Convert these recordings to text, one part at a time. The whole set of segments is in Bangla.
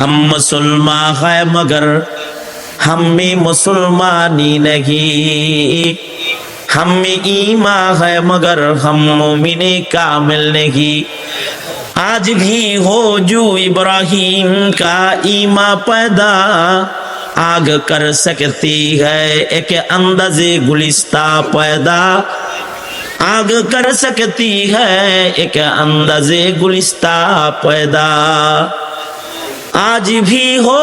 हम मुसलमान है, मगर हम में मुसलमानी नहीं। हम ईमा है, मगर हम मोमिने कामिल नहीं। आज भी हो जो इब्राहिम का ईमा पैदा, आग कर सकती है, एक अंदाजे गुलिस्ता पैदा। आग कर सकती है, एक अंदाजे गुलिस्ता पैदा। आज भी हो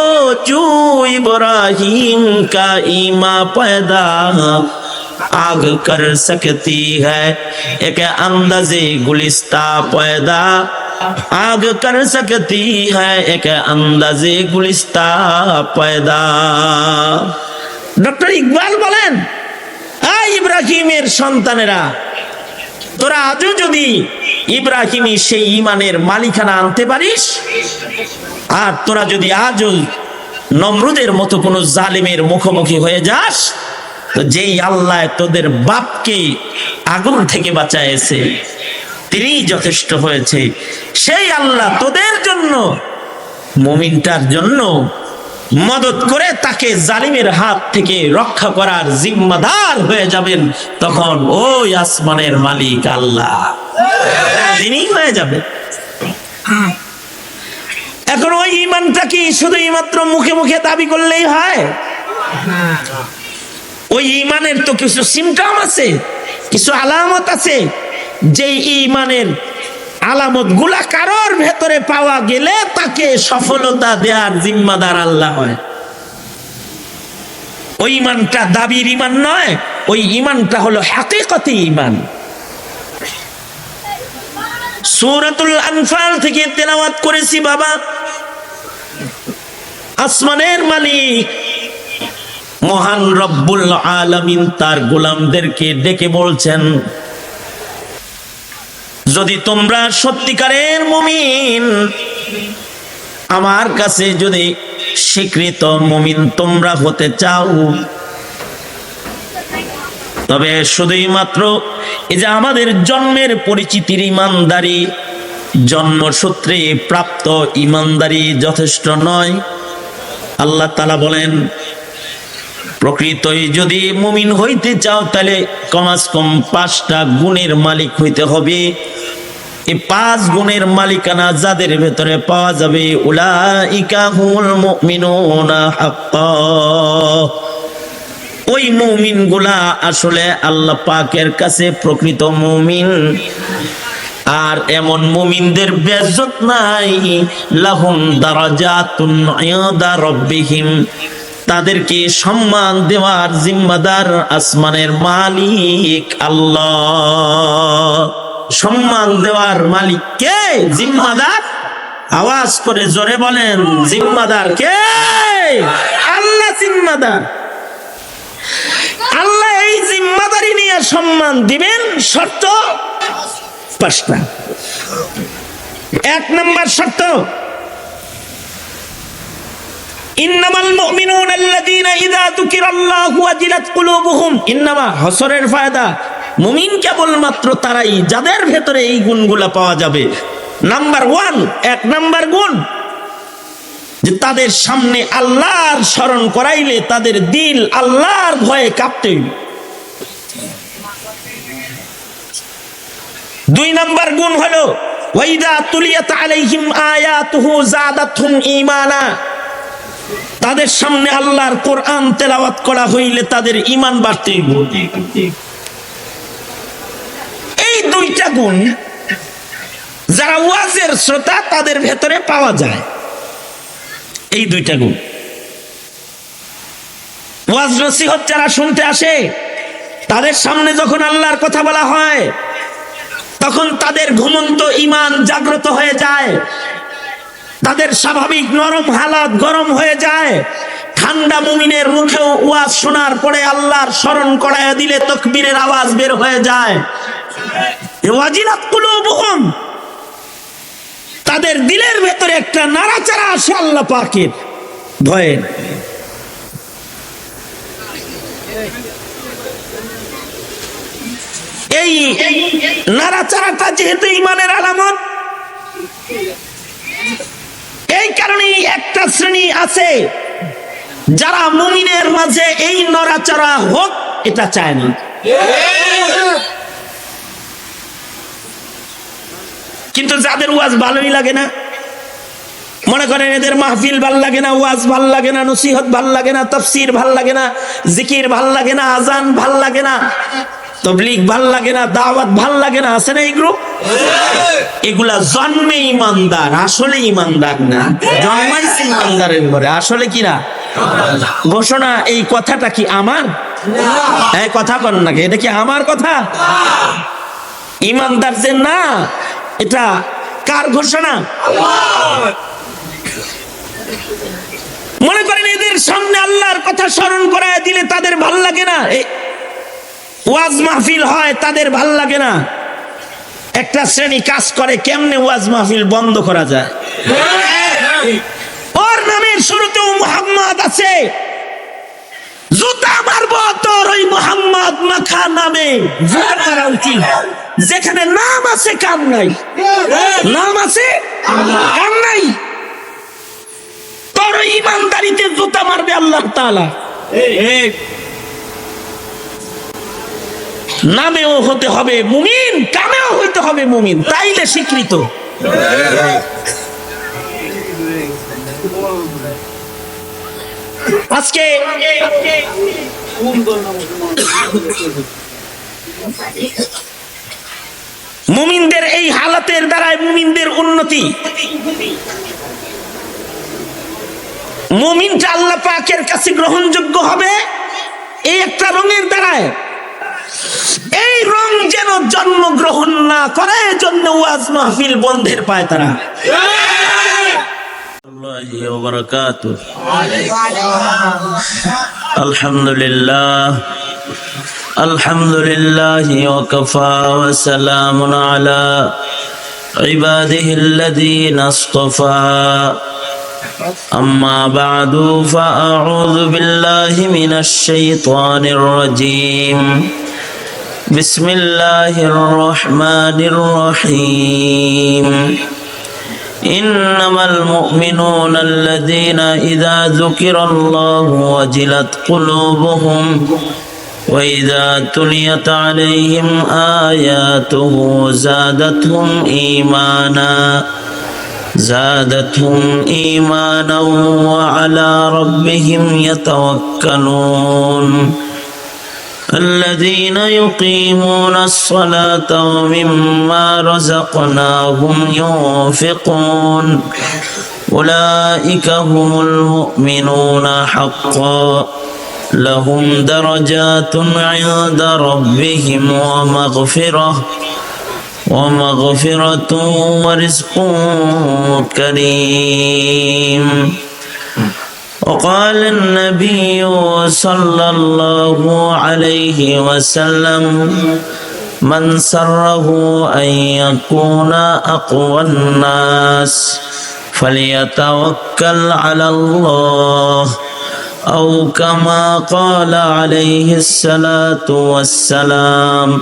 जो इब्राहिम का ईमा पैदा आग कर सकती है एक अंदाजे गुलिस्ता पैदा आग कर सकती है एक अंदाजे गुलिस्ता पैदा ডক্টর ইকবাল বলেন আ ইব্রাহিমের সন্তানেরা তোরা আজও যদি ইব্রাহিমী সেই ইমানের মালিকানা আনতে পারিস? আর তোরা যদি আজও নমরুদের মতো কোনো জালিমের মুখোমুখি হয়ে যাস, তো যেই আল্লাহ তোদের বাপকে আগুন থেকে বাঁচাইছে তিনি যথেষ্ট হয়েছে। সেই আল্লাহ তোদের জন্য, মুমিনটার জন্য মদত করে তাকে জালিমের হাত থেকে রক্ষা করার জিম্মাদার হয়ে যাবেন তখন ওই আসমানের মালিক আল্লাহ। তিনি হয়ে যাবে এখন ওই ইমানটা কি শুধু মাত্র মুখে মুখে দাবি করলেই হয়? ওই ইমানের তো কিছু সিমটম আছে, কিছু আলামত আছে। যে ইমানের আলামতগুলা কারোর ভেতরে পাওয়া গেলে তাকে সফলতা দেওয়ার জিম্মাদার আল্লাহ হয়। ওই ইমানটা দাবির ইমান নয়, ওই ইমানটা হলো হাকিকতি ইমান। সূরাতুল আনফাল থেকে তেলাওয়াত করেছি বাবা। আসমানের মালিক, মহান রব্বুল আলামিন তার গোলামদেরকে ডেকে বলছেন যদি তোমরা সত্যিকারের মুমিন, আমার কাছে যদি স্বীকৃত মুমিন তোমরা হতে চাও, তবে শুধুই মাত্র এই যে আমাদের জন্মের পরিচিতির ইমানদারি, জন্মসূত্রে প্রাপ্ত ইমানদারি যথেষ্ট নয়। আল্লাহ তালা বলেন প্রকৃতই যদি মুমিন হইতে চাও, তাহলে কমাস কম পাঁচটা গুণের মালিক হইতে হবে। এই পাঁচ গুণের মালিকানা যাদের ভেতরে পাওয়া যাবে? উলাইকা হুমুল মুমিনুনা হাক্কা। ওই মুমিনগুলা আসলে আল্লাহ পাকের কাছে প্রকৃত মুমিন। আর এমন মুমিনদের বেজত নাই। লাহুম দারাজাতুন ইনদা রাব্বিহিম। তাদেরকে সম্মান দেওয়ার জিম্মাদার আসমানের মালিক আল্লাহ। সম্মান দেওয়ার মালিক কে? জিম্মাদার? আওয়াজ করে জোরে বলেন, জিম্মাদার কে? আল্লাহ জিম্মাদার। আল্লাহ এই জিম্মাদারি নিয়ে সম্মান দিবেন, শর্ত পাঁচটা। এক নম্বর শর্ত ইন্নামাল ইন্নামা ফায়দা। কেবলমাত্র তারাই, যাদের ভেতরে এই গুণগুলা পাওয়া যাবে। নাম্বার ওয়ান, এক নাম্বার গুণ, যে তাদের সামনে আল্লাহর স্মরণ করাইলে তাদের দিল আল্লাহর ভয়ে কাঁপতে দুই নাম্বার গুণ হলো, ওয়াইদা তুলিয়াত আলাইহিম আয়াতুহু জাদাতহুম ঈমানা। তাদের সামনে আল্লাহর কোরআন তেলাওয়াত করা হইলে তাদের ঈমান বাড়তে এই দুইটা গুণ যারা ওয়াজের শ্রোতা, তাদের ভেতরে পাওয়া যায়। এই দুইটা গুণ। ওয়াজ নসিহত যারা শুনতে আসে, তাদের সামনে যখন আল্লাহর কথা বলা হয়, তখন তাদের ঘুমন্ত ইমান জাগ্রত হয়ে যায়। তাদের স্বাভাবিক নরম হালাত গরম হয়ে যায়। ঠান্ডা মুমিনের মুখেও ওয়াজ শোনার পরে আল্লাহর স্মরণ করায় দিলে তকবীরের আওয়াজ বের হয়ে যায়। তাদের দিলের ভেতরে একটা নাড়াচাড়া আসে আল্লাহ পাকের ভয়ে। এই নাড়াচাড়াটা যেহেতু ইমানের আলামত এই কারণে একটা শ্রেণি আছে যারা মুমিনের মাঝে এই নড়াচড়া হোক, এটা চায় না। কিন্তু যাদের ওয়াজ ভালোই লাগে না, মনে করেন এদের মাহফিল ভালো লাগে না, ওয়াজ ভালো লাগে না, নসিহত ভালো লাগে না, তফসির ভালো লাগে না, জিকির ভালো লাগে না আজান ভালো লাগে না তবলিগ ভালো লাগে না দাওয়াত ভালো লাগে না আছে না এই গ্রুপ এগুলা জন্মে ইমানদার আসলে ইমানদার না। জন্মাইছে ইমানদারের ঘরে আসলে কি না? ঘোষণা এই কথাটা কি আমার? এই কথা কর নাকি এটা কি আমার কথা? ইমানদার যে না এটা কার ঘোষণা? মনে করেন এদের সামনে আল্লাহর কথা স্মরণ করায় দিলে তাদের ভালো লাগে না? ওয়াজ মাহফিল হয়, তাদের ভালো লাগে না। একটা শ্রেণি কাজ করে, কেমনে ওয়াজ মাহফিল বন্ধ করা যায়? ওর নামের শুরুতেও মোহাম্মদ আছে। জুতা মারবো তোর ওই মোহাম্মদ মাখা নামে। মারা উচিত যেখানে নাম আছে কাম নাই। নাম আছে কাম নাই। তোর ইমানদারিতে জুতা মারবে আল্লাহ তাআলা। নামেও হতে হবে মুমিন, কামেও হইতে হবে মুমিন, তাইলে স্বীকৃত। আজকে মুমিনদের এই হালাতের দ্বারাই মুমিনদের উন্নতি। মুমিনটা আল্লাহ পাকের কাছে গ্রহণযোগ্য হবে, এই একটা রঙের দ্বারায় এই রং যেন জন্মগ্রহণ না করে জন্য ওয়াজ মাহফিল বন্ধের পায় তারা الله وبركاته الحمد لله الحمد لله وكفى وسلام على عباده الذين اصطفى أما بعد فأعوذ بالله من الشيطان الرجيم بسم الله الرحمن الرحيم إنما المؤمنون الذين إذا ذكر الله وجلت قلوبهم وإذا تليت عليهم آياته زادتهم إيمانا زادتهم إيمانا وعلى ربهم يتوكلون الذين يقيمون الصلاة ومما رزقناهم ينفقون. أولئك هم المؤمنون حقا. لهم درجات عند ربهم ومغفرة ومغفرة ورزق كريم. وقال النبي صلى الله عليه وسلم من سره أن يكون أقوى الناس فليتوكل على الله أو كما قال عليه الصلاة والسلام.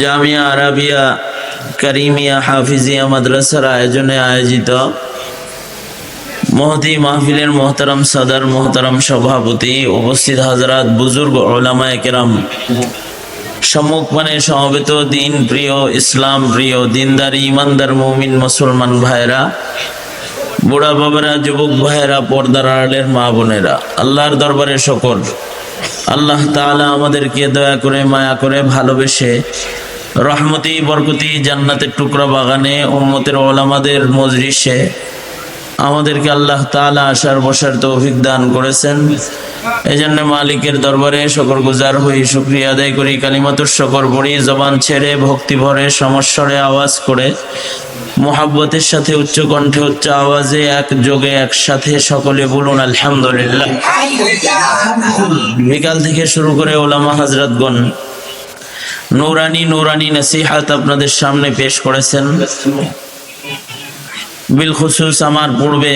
জামিয়া আরাবিয়া করিমিয়া হাফিজিয়া মাদ্রাসার আয়োজনে আয়োজিত মহতি মাহফিলের মোহতারাম সদর মোহতারাম সভাপতি উপস্থিত হাজরাত বুজুর্গ ওলামা একরাম সম্মুখমানে সমবেত দিন প্রিয় ইসলাম, প্রিয় দিনদার ইমানদার মুমিন মুসলমান ভাইরা বুড়া বাবারা, যুবক ভাইরা পর্দার আড়ালের মা বোনেরা, আল্লাহর দরবারে সকল আল্লাহ তালা আমাদেরকে দয়া করে, মায়া করে ভালোবেসে রহমতি, বরকতি জান্নাতের টুকরা বাগানে, উম্মতের ওলামাদের মজরিসে আমাদেরকে আল্লাহ তালা আসার বসার তৌফিক দান করেছেন। এই জন্য মালিকের দরবারে শকর গুজার হই শুক্রিয়া আদায় করি, কালিমাতুর শকর পড়ি, জবান ছেড়ে, ভক্তি ভরে, সমস্বরে আওয়াজ করে। মোহাব্বতের সাথে, উচ্চ কণ্ঠে, উচ্চ আওয়াজে, এক যোগে, একসাথে সকলে বলুন, আলহামদুলিল্লাহ। বিকাল থেকে শুরু করে ওলামা হাজরাতগণ, নৌরানি নৌরানি নসিহাত আপনাদের সামনে পেশ করেছেন। বিলখুসুস আমার পূর্বে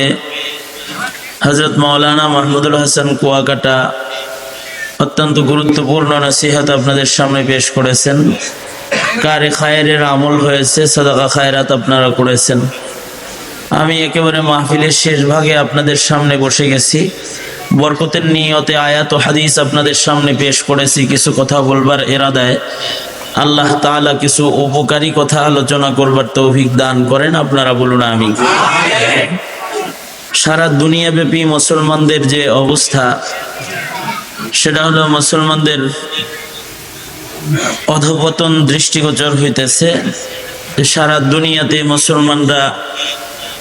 হজরত মাওলানা মাহমুদুল হাসান কুয়াকাটা অত্যন্ত গুরুত্বপূর্ণ নসিহাত আপনাদের সামনে পেশ করেছেন। কারে খায়ের আমল হয়েছে, সদাকা খায়রাত আপনারা করেছেন। আমি একেবারে মাহফিলের শেষ ভাগে আপনাদের সামনে বসে গেছি। বরকতের নিয়তে আয়াত ও হাদিস আপনাদের সামনে পেশ করেছি কিছু কথা বলবার এরাদায়। আল্লাহ তাআলা কিছু উপকারী কথা আলোচনা করবার তৌফিক দান করেন, আপনারা বলুন আমি সারা দুনিয়াব্যাপী মুসলমানদের যে অবস্থা, সেটা হলো মুসলমানদের অধপতন দৃষ্টিগোচর হইতেছে। সারা দুনিয়াতে মুসলমানরা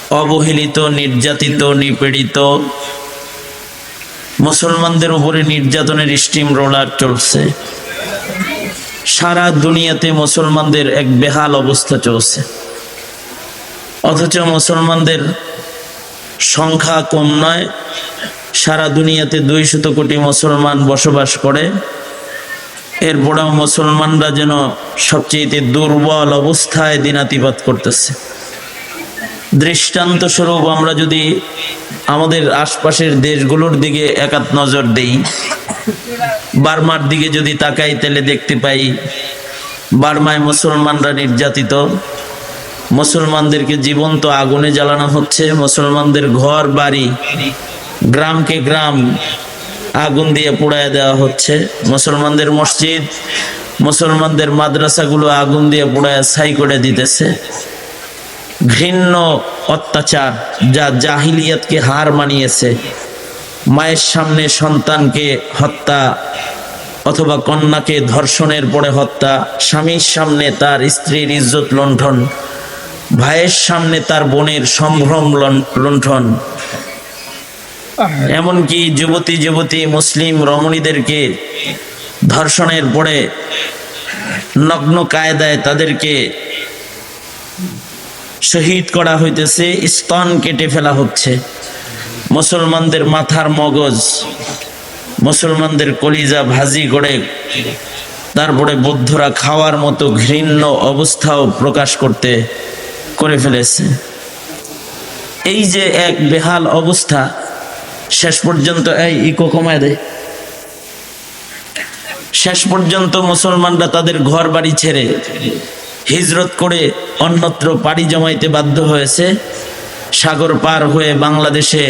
অবহেলিত, নির্যাতিত, নিপীড়িত, মুসলমানদের উপরে নির্যাতনের স্টিম রোলার চলছে। সারা দুনিয়াতে মুসলমানদের এক বেহাল অবস্থা চলছে। অথচ মুসলমানদের সংখ্যা কম নয়। সারা দুনিয়াতে দুই শত কোটি মুসলমান বসবাস করে। এরপরেও মুসলমানরা যেন সবচেয়ে দুর্বল অবস্থায় দিনাতিপাত করতেছে। দৃষ্টান্ত স্বরূপ আমরা যদি আমাদের আশপাশের দেশগুলোর দিকে একাত নজর দেই, বার্মার দিকে যদি তাকাই তাহলে দেখতে পাই, বার্মায় মুসলমানরা নির্যাতিত। মুসলমানদেরকে জীবন্ত আগুনে জ্বালানো হচ্ছে। মুসলমানদের ঘর, বাড়ি, গ্রামকে গ্রাম আগুন দিয়ে পোড়ায় দেওয়া হচ্ছে। মুসলমানদের মসজিদ, মুসলমানদের মাদ্রাসাগুলো আগুন দিয়ে পোড়ায় ছাই করে দিতেছে। ঘৃণ্য অত্যাচার যা জাহিলিয়াতকে হার মানিয়েছে। মায়ের সামনে সন্তানকে হত্যা অথবা কন্যাকে ধর্ষণের পরে হত্যা, স্বামীর সামনে তার স্ত্রীর ইজ্জত লণ্ঠন। ভাইয়ের সামনে তার বোনের সম্ভ্রম লুণ্ঠন। এমনকি যুবতী যুবতী, মুসলিম, রমণীদেরকে ধর্ষণের পরে নগ্ন কায়দায় তাদেরকে শহীদ করা হইতেছে, স্তন কেটে ফেলা হচ্ছে। মুসলমানদের মাথার মগজ, মুসলমানদের কলিজা ভাজি করে তারপরে বৌদ্ধরা খাওয়ার মতো ঘৃণ্য অবস্থাও প্রকাশ করতে করে ফেলেছে। এই যে এক বেহাল অবস্থা, শেষ পর্যন্ত এই ইকো কমায় দেয়। শেষ পর্যন্ত মুসলমানরা তাদের ঘর বাড়ি ছেড়ে হিজরত করে অন্যত্র পাড়ি জমাইতে বাধ্য হয়েছে। সাগর পার হয়ে বাংলাদেশে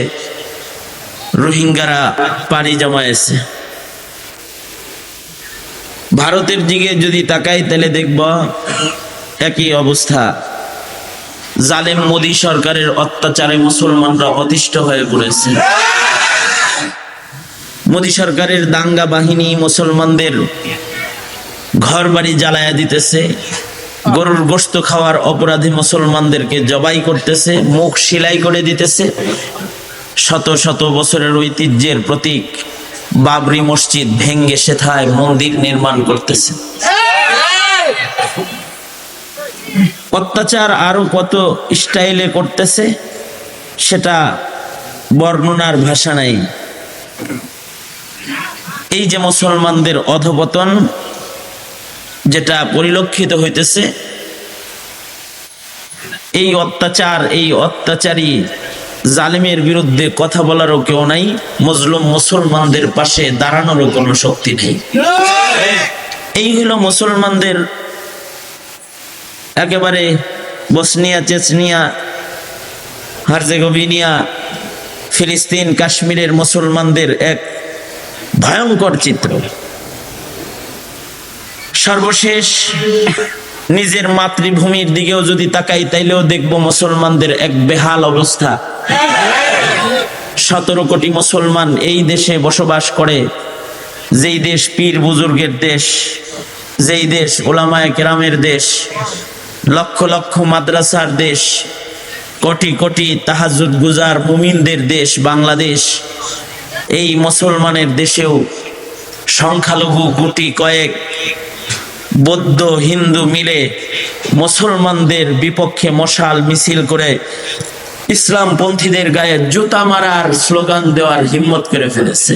রোহিঙ্গারা পাড়ি জমায়েছে। ভারতের দিকে যদি তাকাই, তাহলে দেখব একই অবস্থা। জালেম মোদী সরকারের অত্যাচারে মুসলমানরা অতিষ্ঠ হয়ে পড়েছে। মোদী সরকারের দাঙ্গা বাহিনী মুসলমানদের ঘর বাড়ি জ্বালায়া দিতেছে। গরুর গোস্ত খাওয়ার অপরাধী মুসলমানদেরকে জবাই করতেছে, মুখ সেলাই করে দিতেছে। শত শত বছরের ঐতিহ্যের প্রতীক বাবরি মসজিদ ভেঙ্গে সেথায় মন্দির নির্মাণ করতেছে। অত্যাচার আরও কত স্টাইলে করতেছে, সেটা বর্ণনার ভাষা নাই। এই যে মুসলমানদের অধপতন যেটা পরিলক্ষিত হইতেছে, এই অত্যাচার, এই অত্যাচারী জালিমের বিরুদ্ধে কথা বলারও কেউ নাই, মজলুম মুসলমানদের পাশে দাঁড়ানোরও কোনো শক্তি নেই। এই হলো মুসলমানদের একেবারে বসনিয়া, চেচনিয়া, হারজেগোভিনিয়া, ফিলিস্তিন, কাশ্মীরের মুসলমানদের এক ভয়ঙ্কর চিত্র। সর্বশেষ নিজের মাতৃভূমির দিকেও যদি তাকাই, তাইলেও দেখব মুসলমানদের এক বেহাল অবস্থা। সতেরো কোটি মুসলমান এই দেশে বসবাস করে, যেই দেশ পীর বুজুর্গের দেশ, যেই দেশ ওলামায় কেরামের দেশ লক্ষ লক্ষ মাদ্রাসার দেশ, কোটি কোটি তাহাজুদ গুজার মুমিনদের দেশ বাংলাদেশ। এই মুসলমানের দেশেও সংখ্যালঘু গুটি কয়েক বৌদ্ধ হিন্দু মিলে মুসলমানদের বিপক্ষে মশাল মিছিল করে ইসলাম পন্থীদের গায়ে জুতা মারার স্লোগান দেওয়ার হিম্মত করে ফেলেছে।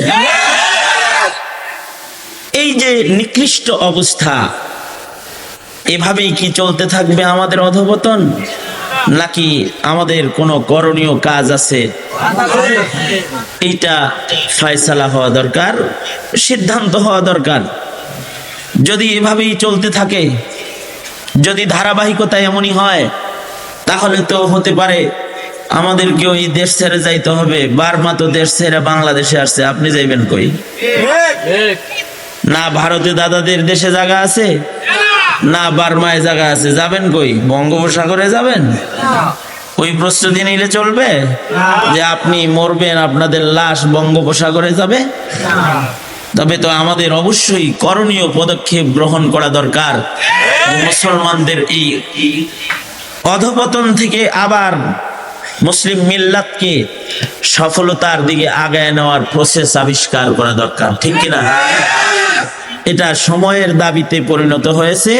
এই যে নিকৃষ্ট অবস্থা এভাবেই কি চলতে থাকবে আমাদের অধপতন? নাকি আমাদের কোনো করণীয় কাজ আছে? এইটা ফয়সালা হওয়া দরকার সিদ্ধান্ত হওয়া দরকার। যদি এভাবেই চলতে থাকে যদি ধারাবাহিকতা এমনই হয় তাহলে তো হতে পারে আমাদেরকেও এই দেশ ছেড়ে যাইতে হবে। বার্মা তো দেশ ছেড়ে বাংলাদেশে আসছে আপনি যাইবেন কই? না ভারতে দাদাদের দেশে জায়গা আছে? না বার্মায় জায়গা আছে। যাবেন কই? বঙ্গোপসাগরে যাবেন? ওই প্রস্তুতি নিলে চলবে? যে আপনি মরবেন আপনাদের লাশ বঙ্গোপসাগরে যাবে? তবে তো আমাদের অবশ্যই করণীয় পদক্ষেপ গ্রহণ করা দরকার। মুসলমানদের এই অধপতন থেকে আবার মুসলিম মিল্লাতকে সফলতার দিকে আগায় নেওয়ার প্রসেস আবিষ্কার করা দরকার। ঠিক কিনা? এটা সময়ের দাবিতে পরিণত হয়েছে,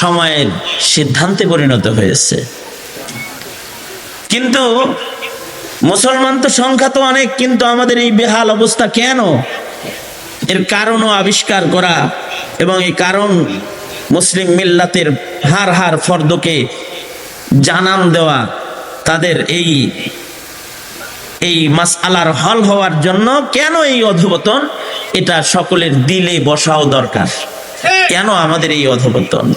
সময়ের সিদ্ধান্তে পরিণত হয়েছে। কিন্তু মুসলমান তো সংখ্যা তো অনেক, কিন্তু আমাদের এই বেহাল অবস্থা কেন? এর কারণও আবিষ্কার করা এবং এই কারণ মুসলিম মিল্লাতের হার হার ফর্দকে জানান দেওয়া তাদের এই এই মাস আলার হল হওয়ার জন্য কেন এই অধপতন? এটা সকলের দিলে বসাও দরকার। কেন আমাদের এই অধবতন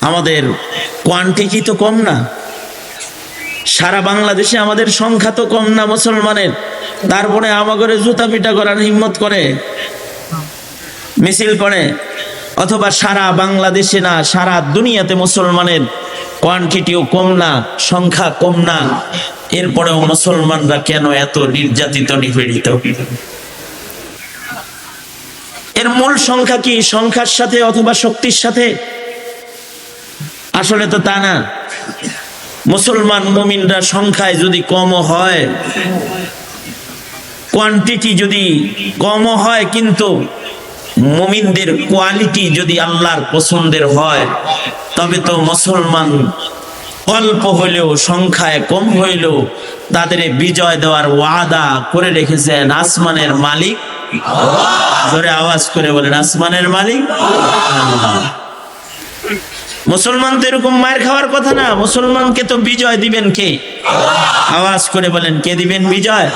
আমাদের কোয়ান্টিটি তো কম না। সারা বাংলাদেশে আমাদের সংখ্যা তো কম না মুসলমানের। তারপরে আমাগরে জুতা পিটা করার হিম্মত করে। মিছিল করে। অথবা সারা বাংলাদেশে না, সারা দুনিয়াতে মুসলমানের কোয়ান্টিটিও কম না, সংখ্যা কম না। এরপরেও মুসলমানরা কেন এত নির্যাতিত, নিপীড়িত? এর মূল সংখ্যা কি? সংখ্যার সাথে অথবা শক্তির সাথে? আসলে তো তা না। মুসলমান মুমিনরা সংখ্যায় যদি কমও হয় কোয়ান্টিটি যদি কমও হয়, কিন্তু মুমিনদের কোয়ালিটি যদি আল্লাহর পছন্দের হয়, তবে তো মুসলমান অল্প হইলেও সংখ্যায় কম হইলেও তাদের বিজয় দেওয়ার ওয়াদা করে রেখেছেন আসমানের মালিক। ধরে আওয়াজ করে বলেন, আসমানের মালিক? মুসলমান তো এরকম মায়ের খাওয়ার কথা না, মুসলমানকে তো বিজয় দিবেন কে? আওয়াজ করে বলেন, কে দিবেন বিজয়?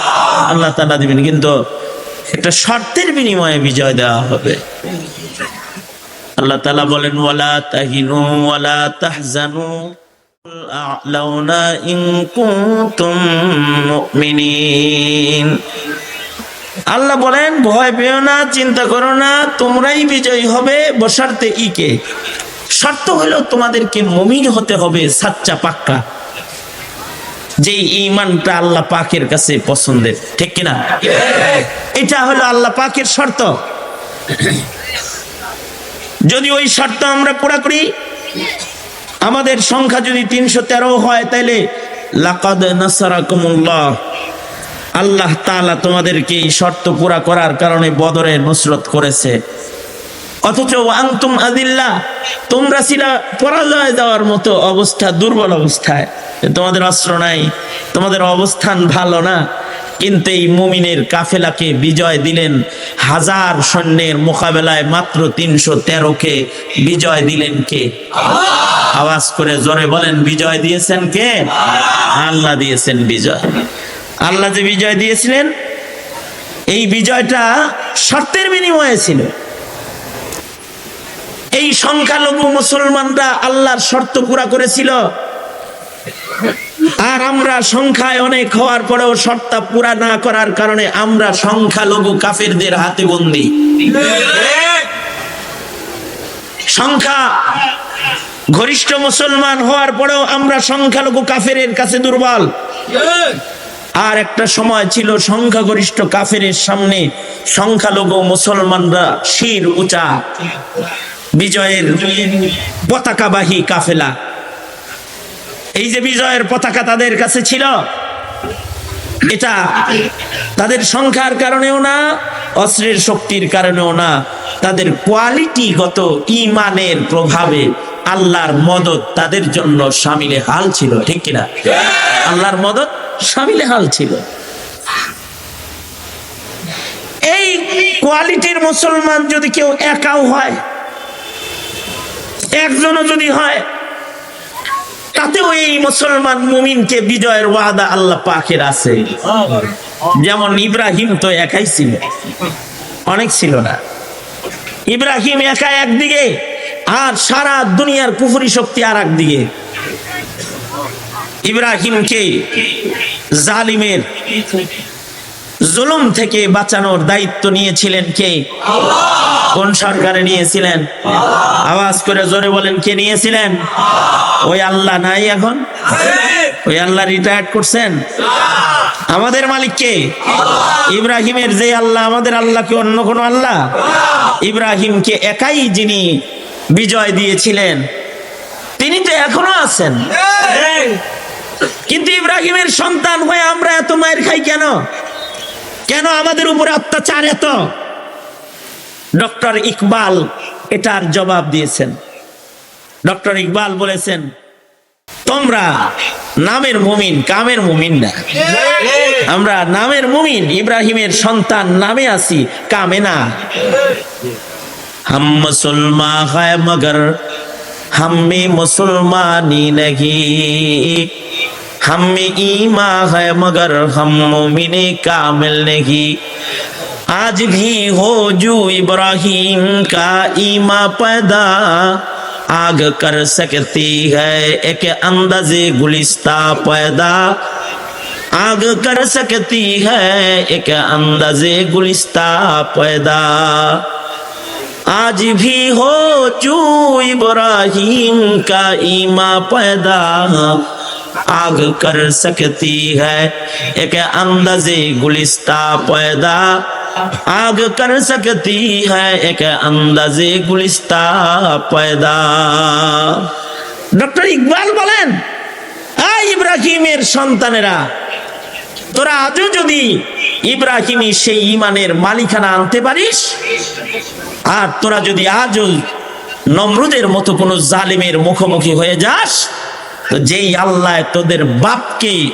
আল্লাহ তালা দিবেন, কিন্তু একটা শর্তের বিনিময়ে বিজয় দেওয়া হবে। আল্লাহ তালা বলেন, ওয়ালা তাহিনু, ওয়ালা তাহজানু। আল্লাহ বলেন, ভয় পেও না, চিন্তা করো না, তোমরাই বিজয়ী হবে বসারতে ইকে। শর্ত হলো তোমাদেরকে মমিন হতে হবে সাচ্চা পাক্কা। যে ইমানটা আল্লাহ পাকের কাছে পছন্দের, ঠিক কিনা? এটা হলো আল্লাহ পাকের শর্ত। যদি ওই শর্ত আমরা পুরা করি আমাদের সংখ্যা যদি তিনশো তেরো হয়, তাইলে লাকাদ নাসারাকুমুল্লাহ। আল্লাহ তাআলা তোমাদেরকে এই শর্ত পুরা করার কারণে বদরে নুসরত করেছে। অথচ আংতুম আদিল্লা তোমরা ছিলা পরাজয় যাওয়ার মতো অবস্থা, দুর্বল অবস্থায়। তোমাদের অস্ত্র নাই, তোমাদের অবস্থান ভালো না। কিন্তু এই মুমিনের কাফেলাকে বিজয় দিলেন হাজার সৈন্যের মোকাবেলায় মাত্র তিনশো তেরো কে বিজয় দিলেন কে? আওয়াজ করে জোরে বলেন, বিজয় দিয়েছেন কে? আল্লাহ দিয়েছেন বিজয়। আল্লাহ যে বিজয় দিয়েছিলেন, এই বিজয়টা শর্তের বিনিময়ে ছিল। এই সংখ্যালঘু মুসলমানরা আল্লাহর শর্ত পুরা করেছিল। আর আমরা সংখ্যায় অনেক হওয়ার পরেও শর্ত পুরা না করার কারণে আমরা সংখ্যালঘু কাফেরদের হাতে বন্দি। সংখ্যা গরিষ্ঠ মুসলমান হওয়ার পরেও আমরা সংখ্যালঘু কাফেরের কাছে দুর্বল। আর একটা সময় ছিল সংখ্যাগরিষ্ঠ কাফেরের সামনে সংখ্যালঘু মুসলমানরা শির উঁচা, বিজয়ের পতাকাবাহী কাফেলা। এই যে বিজয়ের পতাকা তাদের কাছে ছিল, এটা তাদের সংখ্যার কারণেও না, অস্ত্রের শক্তির কারণেও না, তাদের কোয়ালিটিগত ইমানের প্রভাবে আল্লাহর মদত তাদের জন্য সামিলে হাল ছিল, ঠিক কিনা? আল্লাহর মদত সামিলে হাল ছিল। এই কোয়ালিটির মুসলমান যদি কেউ একাও হয়, একজনও যদি হয় তাতেও এই মুসলমান মুমিনকে বিজয়ের ওয়াদা আল্লাহ পাখের আছে। যেমন ইব্রাহিম তো একাই ছিল। অনেক ছিল না। ইব্রাহিম একা একদিকে আর সারা দুনিয়ার কুফুরি শক্তি আর একদিকে ইব্রাহিমকে জালিমের জুলুম থেকে বাঁচানোর দায়িত্ব নিয়েছিলেন কে? কোন সরকারে নিয়েছিলেন? আওয়াজ করে জোরে বলেন কে নিয়েছিলেন? ওই আল্লাহ নাই এখন? ওই আল্লাহ রিটায়ার্ড করছেন? আমাদের মালিক কে? ইব্রাহিমের যে আল্লাহ আমাদের আল্লাহ কি অন্য কোনো আল্লাহ? ইব্রাহিমকে একাই যিনি বিজয় দিয়েছিলেন তিনি তো এখনও আছেন। কিন্তু ইব্রাহিমের সন্তান হয়ে আমরা এত মায়ের খাই কেন? কেন আমাদের উপরে অত্যাচার এত? ডক্টর ইকবাল এটার জবাব দিয়েছেন। ডক্টর ইকবাল বলেছেন, তোমরা নামের মুমিন, কামের মুমিন না। আমরা নামের মুমিন, ইব্রাহিমের সন্তান নামে আছি, কামে না। হাম মুসলমান হয় মগর হাম্মি মুসলমানি নাহি। हम ईमा है, मगर हम मोमिने कामिल नहीं। आज भी हो जो इब्राहिम का ईमा पैदा, आग कर सकती है, एक अंदाजे गुलिस्ता पैदा। आग कर सकती है, एक अंदाजे गुलिस्ता पैदा। आज भी हो चू इब्राहिम का ईमा पैदा आग कर सकती है एक अंदाजे गुलिस्ता पैदा आग कर सकती है एक अंदाजे गुलिस्ता पैदा ডক্টর ইকবাল বলেন আ ইব্রাহিমের সন্তানেরা তোরা আজও যদি ইব্রাহিমী সেই ইমানের মালিকানা আনতে পারিস আর তোরা যদি আজও নমরুদের মতো কোন জালিমের মুখোমুখি হয়ে যাস তো যেই আল্লাহ তোদের বাপকে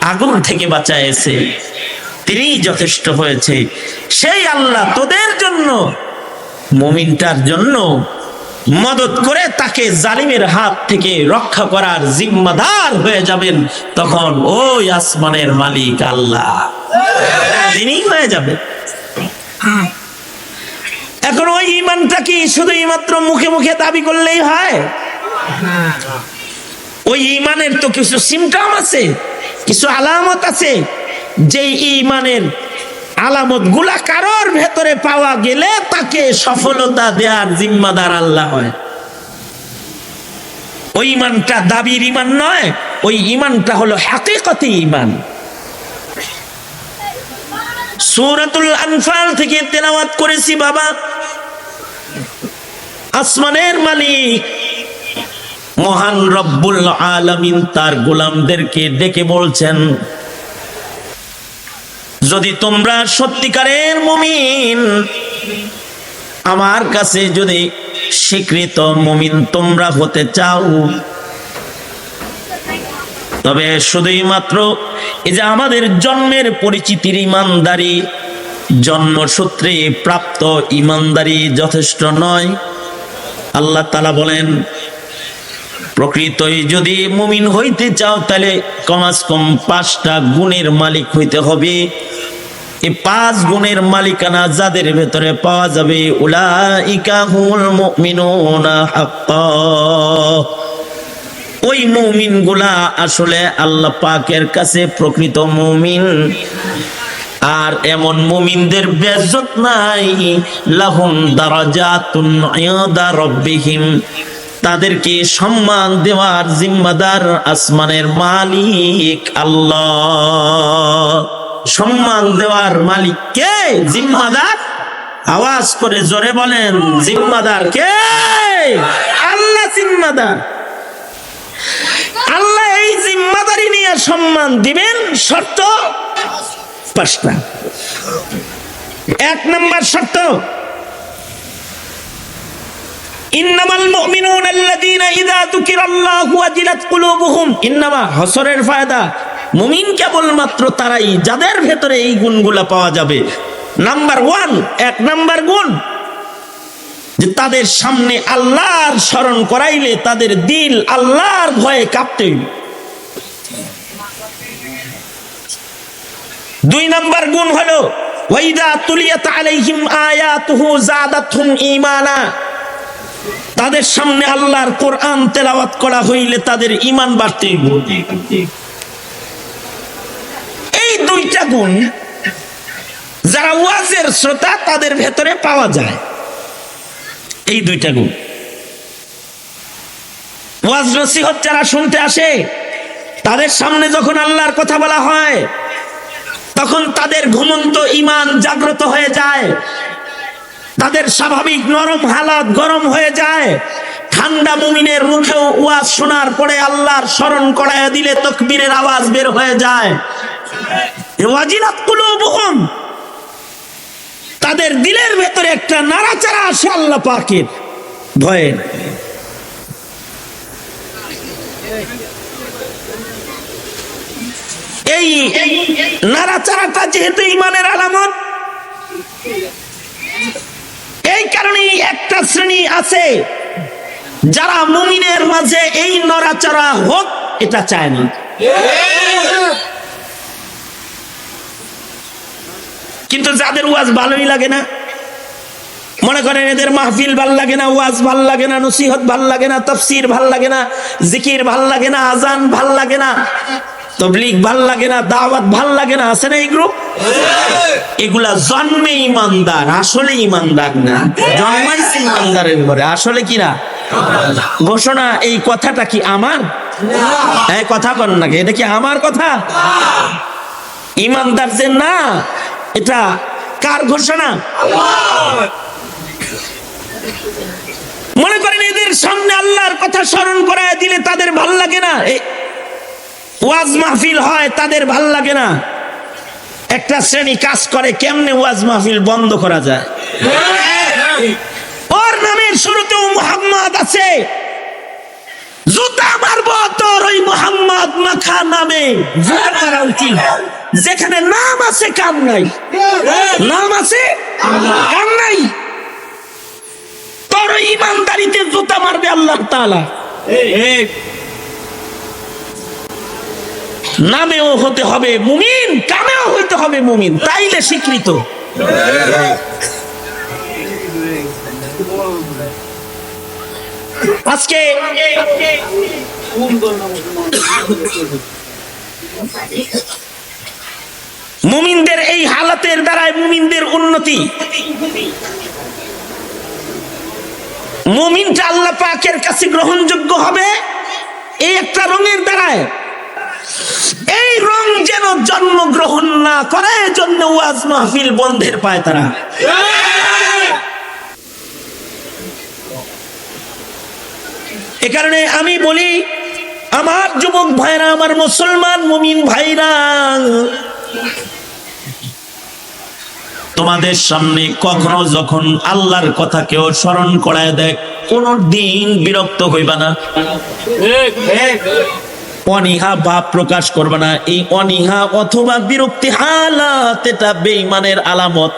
আগুন থেকে বাঁচাইছে তিনি যথেষ্ট হয়েছে। সেই আল্লাহ তোদের জন্য, মুমিনটার জন্য মদত করে তাকে জালিমের হাত থেকে রক্ষা করার জিম্মাদার হয়ে যাবেন তখন ওই আসমানের মালিক আল্লাহ। তিনি হয়ে যাবে। এখন ওই ইমানটা কি শুধু মাত্র মুখে মুখে দাবি করলেই হয়? ওই ইমানের তো কিছু সিমটম আছে, কিছু আলামত আছে। যে ইমানের আলামতগুলা কারোর ভেতরে পাওয়া গেলে তাকে সফলতা দেওয়ার জিম্মাদার আল্লাহ হয়। ওই ইমানটা দাবির ইমান নয়, ওই ইমানটা হলো হাকিকতি ইমান সূরাতুল আনফাল থেকে তেলাওয়াত করেছি বাবা। আসমানের মালিক মহান রব্বুল আলামিন তার গোলামদেরকে ডেকে বলছেন, যদি তোমরা সত্যিকারের মুমিন, আমার কাছে যদি স্বীকৃত মুমিন তোমরা হতে চাও, তবে শুধুই মাত্র এই যে আমাদের জন্মের পরিচিতির ইমানদারি জন্মসূত্রে প্রাপ্ত ইমানদারি যথেষ্ট নয়। আল্লাহ তালা বলেন প্রকৃতই যদি মুমিন হইতে চাও, তাহলে কমাস কম পাঁচটা গুণের মালিক হইতে হবে। এই পাঁচ গুণের মালিকানা যাদের ভেতরে পাওয়া যাবে, উলাইকা ওই মুমিনগুলা আসলে আল্লাহ পাকের কাছে প্রকৃত মুমিন। আর এমন মুমিনদের বেজত নাই, লাহুম দারাজাতুন ইনদা রাব্বিহিম। তাদেরকে সম্মান দেওয়ার জিম্মাদার আসমানের মালিক আল্লাহ। সম্মান দেওয়ার মালিক কে? জিম্মাদার? আওয়াজ করে জোরে বলেন, জিম্মাদার কে? আল্লাহ জিম্মাদার। আল্লাহ এই জিম্মাদারি নিয়ে সম্মান দিবেন, শর্ত পাঁচটা। এক নম্বর শর্ত ইন্নামাল মুমিনুনা আল্লাযীনা ইযা যুকিরাল্লাহু ওয়াজিলাত কুলুবুহুম। ইন্নামা হসরের ফায়দা। মুমিন কেবলমাত্র তারাই, যাদের ভেতরে এই গুণগুলা পাওয়া যাবে। নাম্বার ওয়ান, এক নাম্বার গুণ, যে তাদের সামনে আল্লাহর স্মরণ করাইলে তাদের দিল আল্লাহর ভয়ে কাঁপতে দুই নাম্বার গুণ হলো ওয়াইদা তুলিয়াত আলাইহিম আয়াতুহু জাদাতহুম ঈমানা। তাদের সামনে আল্লাহর কোরআন তেলাওয়াত করা হইলে তাদের ঈমান বাড়তে এই দুইটা গুণ যারা ওয়াজের শ্রোতা, তাদের ভেতরে পাওয়া যায়। এই দুইটা গুণ। ওয়াজ নসিহত যারা শুনতে আসে, তাদের সামনে যখন আল্লাহর কথা বলা হয়, তখন তাদের ঘুমন্ত ইমান জাগ্রত হয়ে যায়। তাদের স্বাভাবিক নরম হালাত গরম হয়ে যায়। ঠান্ডা মুমিনের মুখেও ওয়াজ শোনার পরে আল্লাহর স্মরণ করায় দিলে তকবীরের আওয়াজ বের হয়ে যায়। তাদের দিলের ভেতরে একটা নাড়াচাড়া আসে আল্লাহ পাকের ভয়ে। এই নাড়াচাড়াটা যেহেতু ইমানের আলামত এই কারণেই একটা শ্রেণি আছে যারা মুমিনের মাঝে এই নড়াচড়া হোক, এটা চায় না। কিন্তু যাদের ওয়াজ ভালোই লাগে না, মনে করেন এদের মাহফিল ভালো লাগে না, ওয়াজ ভালো লাগে না, নসিহত ভালো লাগে না, তফসির ভালো লাগে না, জিকির ভালো লাগে না আজান ভালো লাগে না তবলিগ ভালো লাগে না, দাওয়াত ভালো লাগে না, আছে না এই গ্রুপ এগুলা জন্মে ইমানদার, আসলে ইমানদার না। জন্মাইছে ইমানদারের ঘরে, আসলে কি না? ঘোষণা, এই কথাটা কি আমার? হ্যাঁ কথা বল নাকি এটা কি আমার কথা? ইমানদার যে না, এটা কার ঘোষণা? মনে করেন এদের সামনে আল্লাহর কথা স্মরণ করায় দিলে তাদের ভালো লাগে না? ওয়াজ মাহফিল হয়, তাদের ভালো লাগে না। একটা শ্রেণি কাজ করে, কেমনে ওয়াজ মাহফিল বন্ধ করা যায়? ওর নামের শুরুতেও মোহাম্মদ আছে। জুতা মারবো তোর ওই মোহাম্মদ মাখা নামে। উচিত। যেখানে নাম আছে, কাম নাই। নাম আছে, কাম নাই। তোর ইমানদারিতে জুতা মারবে আল্লাহ তাআলা। নামেও হতে হবে মুমিন, কামেও হইতে হবে মুমিন, তাইলে স্বীকৃত। আজকে মুমিনদের এই হালাতের দ্বারাই মুমিনদের উন্নতি। মুমিনটা আল্লাহ পাকের কাছে গ্রহণযোগ্য হবে, এই একটা রঙের দ্বারায় এই রং যেন জন্মগ্রহণ না করে, জন্য ওয়াজ মাহফিল বন্ধের পায় তারা। এ কারণে আমি বলি, আমার যুবক ভাইরা, আমার মুসলমান মুমিন ভাইরা, তোমাদের সামনে কখনো যখন আল্লাহর কথা কেউ স্মরণ করায় দেয়, কোন দিন বিরক্ত হইবা না। অনিহা ভাব প্রকাশ করবে না। এই অনিহা অথবা বিরক্তি হালাত, এটা বেঈমানের আলামত।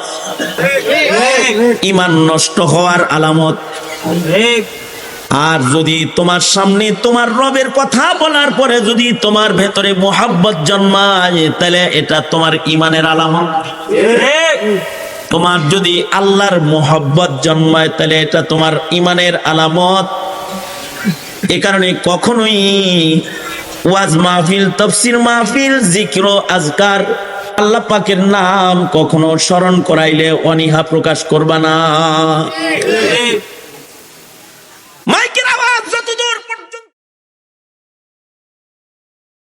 ইমান নষ্ট হওয়ার আলামত। আর যদি তোমার সামনে তোমার রবের কথা বলার পরে যদি তোমার ভেতরে মোহাব্বত জন্মায়, তাহলে এটা তোমার ইমানের আলামত। তোমার যদি আল্লাহর মোহাব্বত জন্মায়, তাহলে এটা তোমার ইমানের আলামত। এ কারণে কখনোই ওয়াজ মাহফিল, তফসির মাহফিল, জিক্র আজকার। আল্লাহ পাকের নাম কখনো স্মরণ করাইলে অনিহা প্রকাশ করবা না।